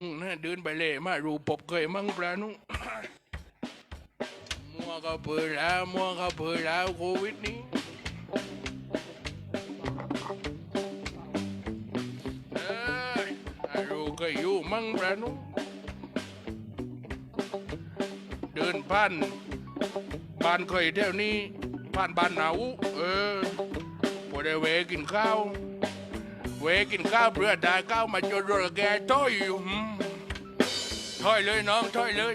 น่าเดินไปเลยมารูปบเคยมั่งปลานุ่งมัวก็เปิดแล้วมัวก็เปิดแล้วโควิดนี้เอ้ยอารูก็อยู่มั่งปลานุ่งเดินผ่านบ้านเคยเที่ยวนี้ผ่านบ้านหนาวเออพอได้เวกินข้าว เวกินข้าวเพื่อได้ข้าวมาจนรถแกต้อยอยู่หืมถอยเลยน้องถอยเลย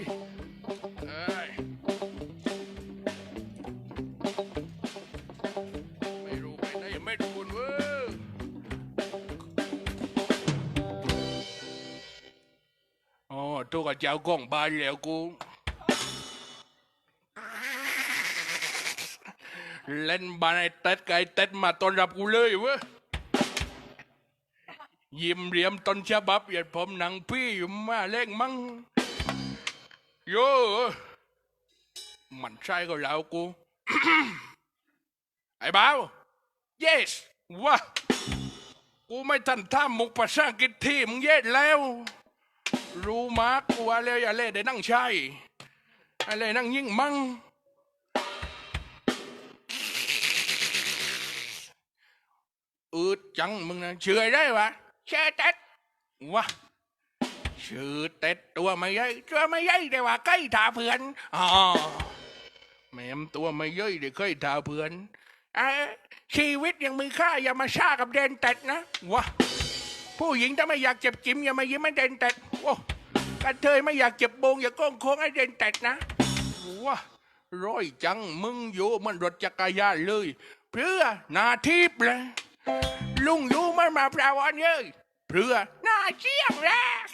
ไม่รู้ไปไหนไม่รู้เว้ยอ๋อตัวกับเจ้ากล้องบานแล้วกูเล่นบานไอ้เต็ดไอ้เต็ดมาต้อนรับกูเลยเว้ย ยิ้มเหลี่ยมต้นฉบับอย่าผมหนังพี่อยู่มาเล่งมั้งโยมันใช่ก็แล้วกู ไอ้บ้าว yes วะกูไม่ทันท่ามุกภาษาอังกฤษที่มึงเย็ดแล้ว รู้มากกูว่าแล้วอย่าเล่ได้นั่งใช่อะไรนั่งยิ่งมั่งอืดจังมึงนะเชื่อได้ปะ เชื่อเต็ดวะชื่อเต็ดตัวไม่ใหญ่ตัวไม่ใหญ่แต่ว่าใกล้ถาเพื่อนอ๋อแม่มตัวไม่ใหญ่เดี๋ยวเคยถาเพื่อนเอ้ชีวิตยังมีค่าอย่ามาซ่ากับเดนเต็ดนะวะผู้หญิงถ้าไม่อยากเจ็บจิ้มอย่ามายิ้มให้เดนเต็ดโอ้กระเทยไม่อยากเจ็บโบงอย่าก้งโค้งให้เดนเต็ดนะวะร้อยจังมึงอยู่มันรถจักรยานเลย เพื่อนาทิพย์เลย ลุงยู่มันมาปลาวันเย้ยเพื่อหน้าเชี่ยงแรก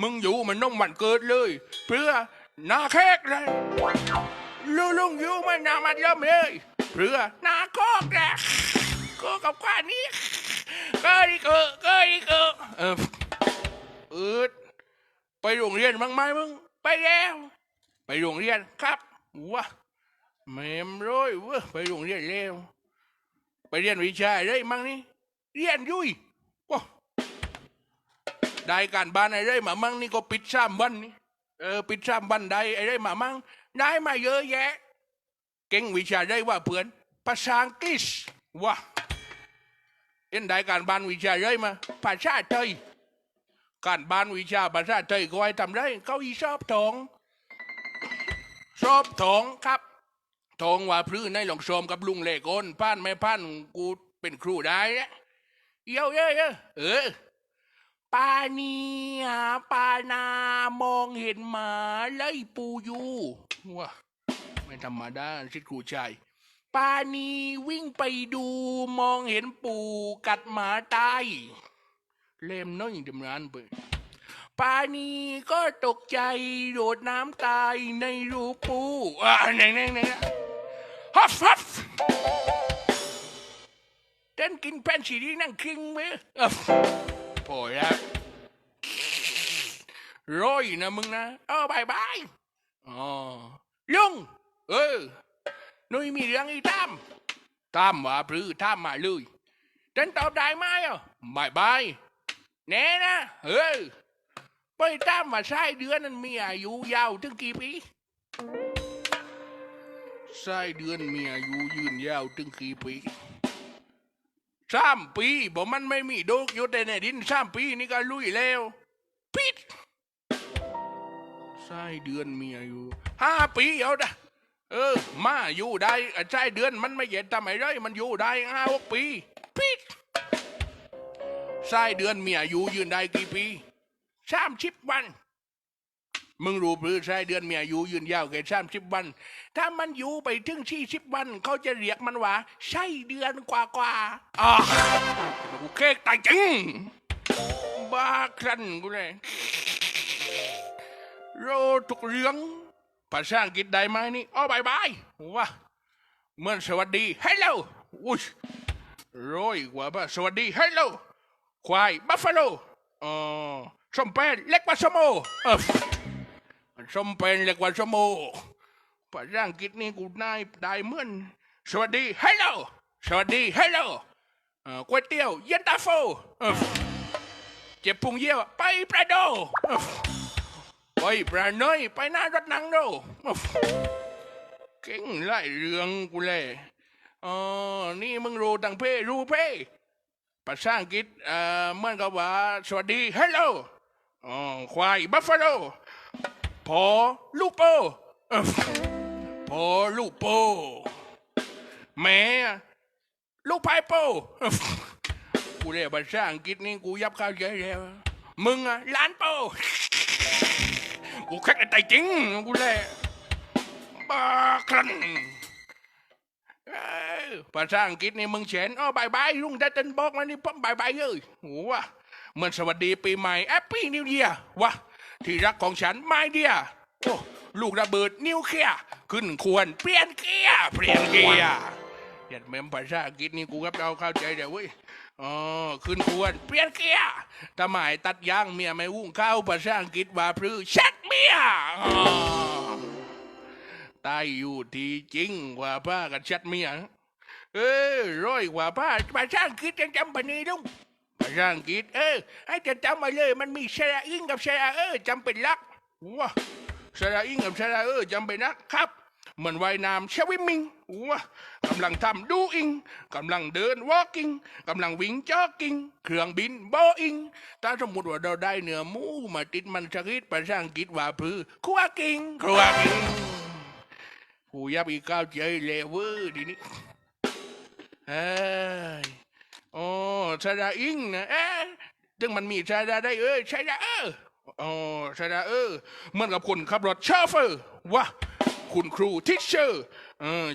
มึงอยู่มันน้องมันเกิดเลย เพื่อหน้าแขกเลยลุงลุงอยู่มันหน้ามันเริ่มเลยเพื่อหน้าโคกแรกก็กับข้านี้ก็ดีเกอก็ดีเกอเออเออไปโรงเรียนบ้างไหมมึงไปแล้ว ไปโรงเรียนครับวะแม่มร้อยเว้ยไปโรงเรียนแล้ว ไปเรียนวิชาอะไรมั่งนี่เรียนยุยว้าได้การบ้านอะไรมามั่งนี่ก็ปิดสามวันนี่เออปิดสามวันได้อะไรมามั่งได้มาเยอะแยะ เก่งวิชาได้ว่าเพื่อนภาษาอังกฤษว้าเอ็นได้การบ้านวิชาอะไรมาภาษาไทยการบ้านวิชาภาษาไทยก็ให้ทำได้ เขาอีชอบทอง ชอบทองครับ ทองว่าพลื้ในหลงชมกับลุงเล็กอนป้านไม่ป้านกูเป็นครูได้เยอะเยอะเยอะเออปานีปานามองเห็นหมาไล่ปูอยู่ว้าไม่ธรรมดาชิดครูชายปานีวิ่งไปดูมองเห็นปูกัดหมาตายเล่มน้อยดำนานไปปานีก็ตกใจโดดน้ำตายในรูปูอ่าไหนไหนไหน ฮัฟฮัฟเต้นกินแป้นสีดีนั่งคิงไหมเอ้าพอแล้วร้อยนะมึงนะเออบายบายอ๋อลุงเออหนุยมีเรื่องอีตามตามว่าพรือตามมาเลยเต้นตอบได้ไหมอะบายบายแน่นะเออไปตามว่าชายเดือนนั้นมีอายุยาวถึงกี่ปี ไส้เดือนเมียอายุยืนยาวถึงกี่ปีสามปีบอกมันไม่มีโดกอยู่แต่ในดินสามปีนี่ก็ลุยแล้วปิดไส้เดือนเมียอายุห้าปีเอาดะเออ มาอยู่ได้ไส้เดือนมันไม่เย็นทำไมไรมันอยู่ได้ห้าหกปีปิดไส้เดือนเมียอายุยืนได้กี่ปีสามสิบวัน มึงรู้หรือใช่เดือนเมีอายุยืนยาวแค่สามสิบวัน ถ้ามันอยู่ไปถึงสี่สิบวัน เขาจะเรียกมันว่า ใช่เดือนกว่ากว่าอ่ากูเคกตายจริง บ้าครันกูเลยโรทุกเรื่องภาษาอังกฤษได้ไหมนี่อ๋อบายบายว้าเหมือนสวัสดี hello อุ้ยร้อยกว่าป่ะสวัสดี hello ควายบัฟฟาโลอ๋อสมเป็นเล็กกว่าสมโอเออ สมเป็นเรียกว่าสมโอภาษาอังกฤษนี่กูนายได้เหมือนสวัสดีฮัลโลสวัสดีฮัลโลก๋วยเตี๋ยวเย็นตาโฟเจ็บพุงเยี่ยวไปประโดไปประน้อยไปหน้ารถนังโดเก่งไล่เรื่องกูเลยอ๋อนี่มึงรู้ตังเพ่รู้เพ่ภาษาอังกฤษเอ่อเหมือนกับว่า สวัสดีฮัลโลอ๋อควายบัฟฟาโล พอลูกโปเอ้พอลูกโปแม่ลูกพายโปเอ้กูเรียกภาษาอังกฤษนี่กูยับเข้าใจแล้วมึงอะล้านโปกูแค่ไตจริงกูเลยบ้าครันเอ้ยภาษาอังกฤษนี่มึงเขียนอ๋อบายบายลุงได้เต้นบอกมานี่พ่อบายบายเลยโหวะเหมือนสวัสดีปีใหม่แอปปี้นิวเยียวะ ที่รักของฉันไม่เดียโอ้ลูกระเบิดนิวเคลียร์ขึ้นควรเปลี่ยนเกียร์เปลี่ยนเกียร์เห็นเมมภาษาอังกฤษนี่กูกับเราเข้าใจเดี๋ยวเว้ยอ๋อขึ้นควรเปลี่ยนเกียร์ทำไมตัดยางเมียไม่วุ่งเข้าภาษาอังกฤษว่าพรือเช็ดเมียตายอยู่ที่จริงกว่าป้ากับเช็ดเมียเออร้อยกว่าป้าภาษาอังกฤษยังจำปนีดุ้ง ษาอังกฤษเออให้จะจำมาเลย มันมีสระอิงกับสระเออจำเป็นลักว้าสระอิงกับสระเออจำเป็นนะครับเหมือนว่ายน้ำชวิมมิงว้ากำลังทำดูอิงกำลังเดินวอล์กิงกำลังวิ่งจ็อกกิ้งเครื่องบินโบอิงถ้าสมมติว่าเราได้เนื้อหมูมาติดมันสกิดภาษาอังกฤษว่าพือครัวกิงครัวกิงผู้ยับอีกก้าวใจเลเวอร์ดีนี้เอ้ โอ้ชาดาอิงนะเอ๊ะถึงมันมีชาดาได้เอ้ยชาดาเออโอ้ชาดาเออเหมือนกับคนขับรถชอเฟอร์วะคุณครูทิชเชอร์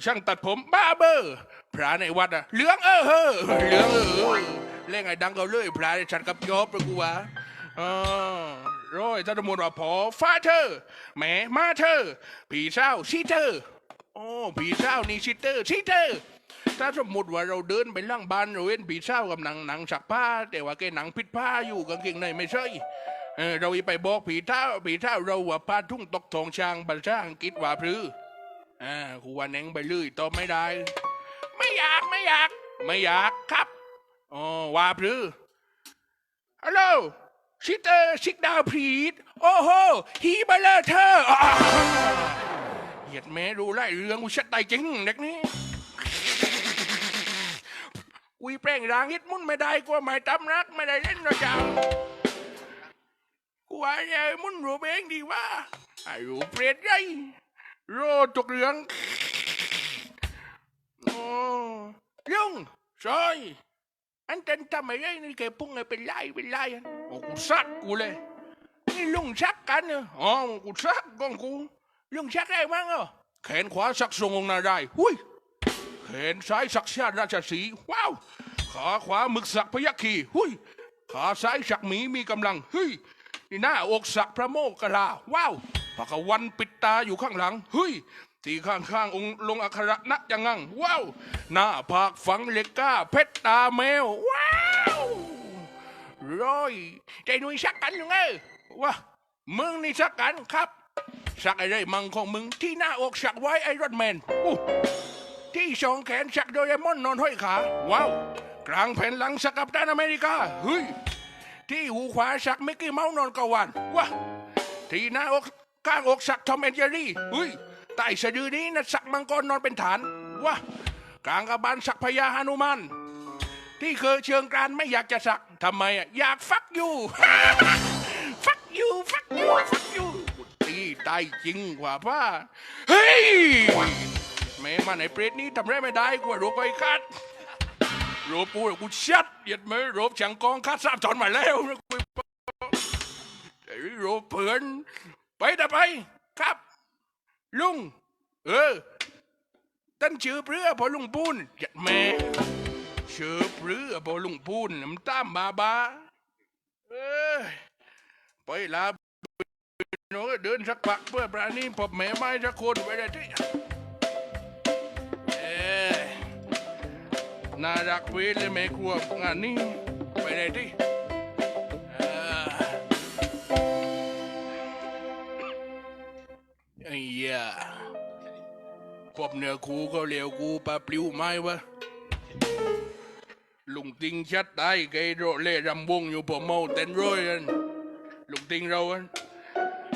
ช่างตัดผมบ้าเบอร์พระในวัดอะเหลืองเออเฮอเหลืองเออเล่นไงดังเขาเลยพระในฉันกับยอบเลยกูวะอ๋อร้อยถ้าสมมติว่าพอฟาเธอร์แหม่มาเธอผีเศร้าชีเธอโอ้ผีเศร้านี่ชิเตอร์ชิเตอร์ ถ้าสมมติว่าเราเดินไปล่างบ้านเราเห็นผีเศร้ากับหนังหนังสักผ้า แต่ว่าแกหนังพิษผ้าอยู่กางเกงในไม่ใช่เออเราไปบอกผีเท่าผีเท่าเราว่าผ้าทุ่งตกทองช้างบัลช่างกิดว่าพรืออ่ากูว่าแหนงไปเลยตอบไม่ได้ ไม่อยากไม่อยาก ไม่อยากครับอ๋อว่าพรือฮัลโหลชิเตอร์ชิกดาวพีดโอ้โหฮีเบลเลอร์เธอเหยียดแม่รู้ไล่เรื่องกูชัดไตจริงเด็กนี้ กุยแปลงรางฮิตมุ่นไม่ได้กว่าไม่ตำรักไม่ได้เล่นระจังกูว่าไงมุ่นรูปเองดีว่าไอ้รูปเปรตไรโรตกเรืองโอ้ลุงซอยอันเต้นทำไมไอ้นี่แกพุ่งไงเป็นไล่เป็นไล่อะโอ้กูซักกูเลยนี่ลุงชักกันเนอะอ๋อกูซักกองกูลุงชักได้มั้งเหรอแขนขวาสักทรงองนาได้หุ้ย ขนซ้ายสักชาติราชสีห์ว้าว ขาขวาหมึกสักพยัคฆ์หุยขาซ้ายสักหมีมีกำลังเฮ้ยนี่หน้าอกสักพระโมกขลาว้าวพระกวันปิดตาอยู่ข้างหลังเฮ้ยที่ข้างๆองค์ลงอัคระนะยังงังว้าวหน้าผากฝังเหล็กก้าเพชรตาแมวว้าวร้อยใจหนุ่ยสักกันยังไงวะมึงนี่สักกันครับ สักอะไรมังของมึงที่หน้าอกสักไว้ไอรอนแมนอู้ ที่สองแขนสักโดเรมอนนอนห้อยขา ว้าว กลางแผ่นหลังสักกับตันอเมริกาเฮ้ยที่หูขวาสักมิกกี้เมาส์นอนกวันว้าที่หน้าอกข้างอกสักทอมแอนเจอรี่เฮ้ยใต้สะดือนี้นะสักมังกรนอนเป็นฐานว้ากลางกระบาลสักพญาฮานุมานที่เคยเชิงกานไม่อยากจะสักทำไมอะอยากฟักอยู่ฟักอยู่ฟักอยู่ฟักอยู่ตีตายจริงกว่าป้าเฮ้ย มาในเปรตนี้ทำไรไม่ได้กว่าโรบไปคัดโรบปูกูชัดเหยียดมือโรบฉังกองคัดสามจอนมาแล้วกูไอ้โรบเผินไปแต่ไปครับ ลุง เออตั้นชื่อเปรือพอลุงปูนเหยียดแม่ชื่อเปรือพอลุงปูนน้ำตามบาบาเออไปลาโน้เดินสักพักเพื่อปราณีพบแม่ไม้สักคนไว้ได้ที่ น่ารักเวทเลยแม่ครัวงานนี้ไปไหนดิเอ่อไอ้เหี้ยพบเนื้อคูก็เร็วกูปลาปลิวไม้วะลุงติงชัดตายไกโรเล่รำวงอยู่ผมเมาเต้นร้อยกันลุงติงเราอัน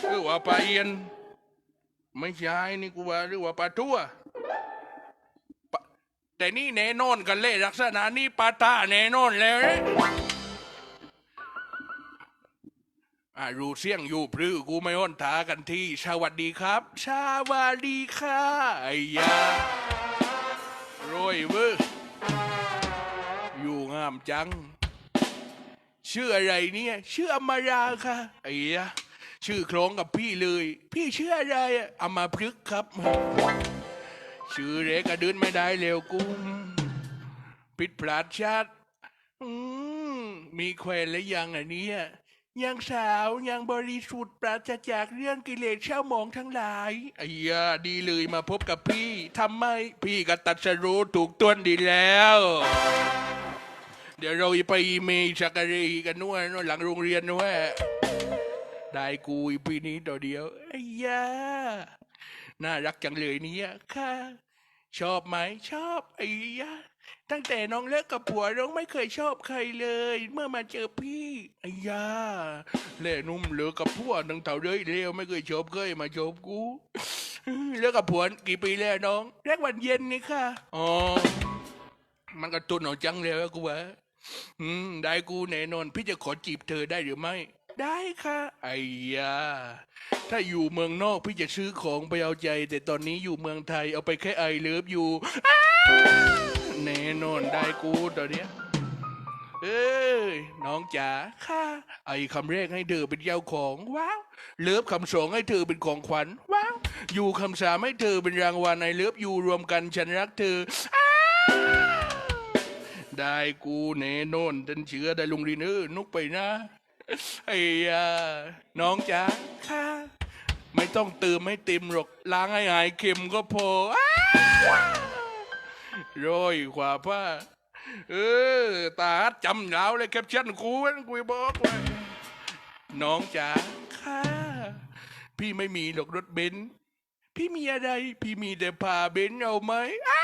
คือว่าปลาเอียน ไม่ใช่นี่กูว่าหรือว่าปลาทั่ว แต่นี่แน่นอนกันเล่ลักษณะนี้ปาตาแน่นอนแล้วนะอ่ารู้เสียงอยู่พรือกูไม่อ้นทากันที่สวัสดีครับสวัสดีค่ะไอ้ยาโรยเว้ยอยู่งามจัง ชื่ออะไรเนี่ยชื่ออมาราค่ะไอ้ยะชื่อคล้องกับพี่เลย พี่ชื่ออะไรอะอมาพฤกครับ ชื่อเล็กกระดืนไม่ได้เร็วกุ้มผิดพลาดชาติอืมมีแควนและยังอันนี้ยังสาวยังบริสุทธิ์ปราศจากเรื่องกิเลสเช่าหมองทั้งหลายไอ้ยาดีเลยมาพบกับพี่ทำไมพี่ก็ตัดสรู้ถูกต้นดีแล้ว เดี๋ยวเราไปเมชักกะรีกันนู่นนู่นหลังโรงเรียนนู่นได้กูอีปีนี้ตัวเดียวไอ้ยาน่ารักจังเลยเนี่ยค่ะ ชอบไหมชอบไอ้ยาตั้งแต่น้องเลิกกับผัวน้องไม่เคยชอบใครเลย เมื่อมาเจอพี่ไอ้ยาเล่นุ่มเลิกกับผัวนังเท่าเลยเร็วไม่เคยชอบเคยมาชอบกูเลิกกับผัวกี่ปีแล้วน้องแรกวันเย็นนี่ค่ะอ๋อมันก็ตุนเอาจังเลยอะกูว่าอืมได้กูแน่นอนพี่จะขอจีบเธอได้หรือไม่ ได้ค่ะไอ้ยาถ้าอยู่เมืองนอกพี่จะซื้อของไปเอาใจ แต่ตอนนี้อยู่เมืองไทยเอาไปแค่ไอเลิฟอยู่อ้าแน่นอนได้กูตอนเนี้ยเอ้ยน้องจ๋าค่ะ ไอ้คำแรกให้เธอเป็นเจ้าของ ว้าวเลิฟคำสองให้เธอเป็นของขวัญ ว้าวอยู่คำสามให้เธอเป็นรางวัลไอเลิฟอยู่รวมกันฉันรักเธออ้าได้กูแน่นอนฉันเชื่อได้ลุงรีเนอร์นุกไปนะ ไอ้ยาน้องจ๋าค่ะ ไม่ต้องเติมให้เต็มหรอกล้างให้หายเค็มก็พออ้าโรยกว่าผ้าเออตาฮัดจำแล้วเลยแคปชั่นกูนกูบอกไว้น้องจ๋าค่ะ พี่ไม่มีหรอกรถเบนซ์พี่มีอะไร พี่มีแต่พาเบนซ์เอาไหมอ้า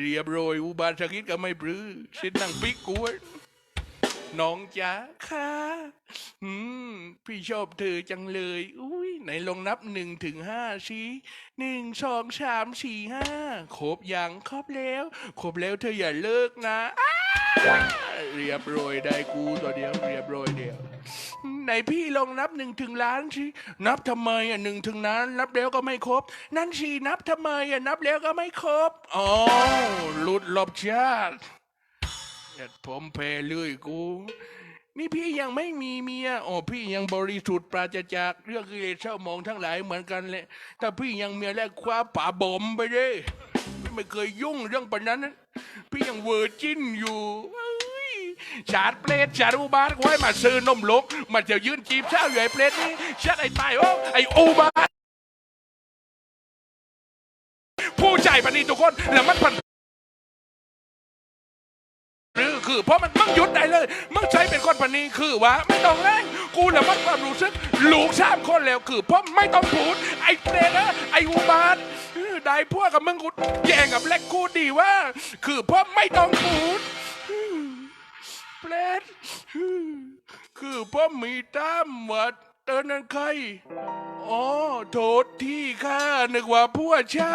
เรียบร้อยอุบาทกิจก็ไม่ปรือฉันนั่งปิกกว้น น้องจ๋าค่ะอืม พี่ชอบเธอจังเลย อุ้ยไหนลองนับหนึ่งถึงห้าสิหนึ่งสองสามสี่ห้าครบยังครบแล้ว ครบแล้วเธออย่าเลิกนะอ้าเรียบร้อยได้กูตัวเดียวเรียบร้อยเดียวไหนพี่ลองนับหนึ่งถึงล้านสินับทำไมอะหนึ่งถึงนั้นนับแล้วก็ไม่ครบ นั่นสินับทำไมอะนับแล้วก็ไม่ครบอ๋อหลุดหลบชาติ เอ็ดผมเพเลื่อยกู นี่พี่ยังไม่มีเมียอ๋อพี่ยังบริสุทธิ์ปราศจากเรื่องกิเลสเศร้าหมองทั้งหลายเหมือนกันเลยถ้าพี่ยังเมียแรกคว้าป่าบอมไปเลยพี่ไม่เคยยุ่งเรื่องปนนั้น พี่ยังเวอร์จินอยู่ชาดเปรตชาดอุบาทไว้มาซื้อนมลก มันจะยืนจีบเช้าอยู่ไอ้เปรตนี่ชัดไอ้ตายโอ้ไอ้อุบาทผู้ใจปณีทุกคนแล้วมันพัน คือเพราะมันมึงหยุดได้เลยมึงใช้เป็นคนปานนีคือว่าไม่ต้องแรงกูแหละมันความรู้สึกลูกสามคนแล้วคือเพราะไม่ต้องพูดไอ้เปรตนะไอ้อุบาทได้พวกกับมึงกูแย่งกับเล็กกูดีว่า คือเพราะไม่ต้องพูดเปรตคือเพราะมีตามวัดเตอนนั้นใครอ๋อโทษที่ข้านึกว่าพวกชา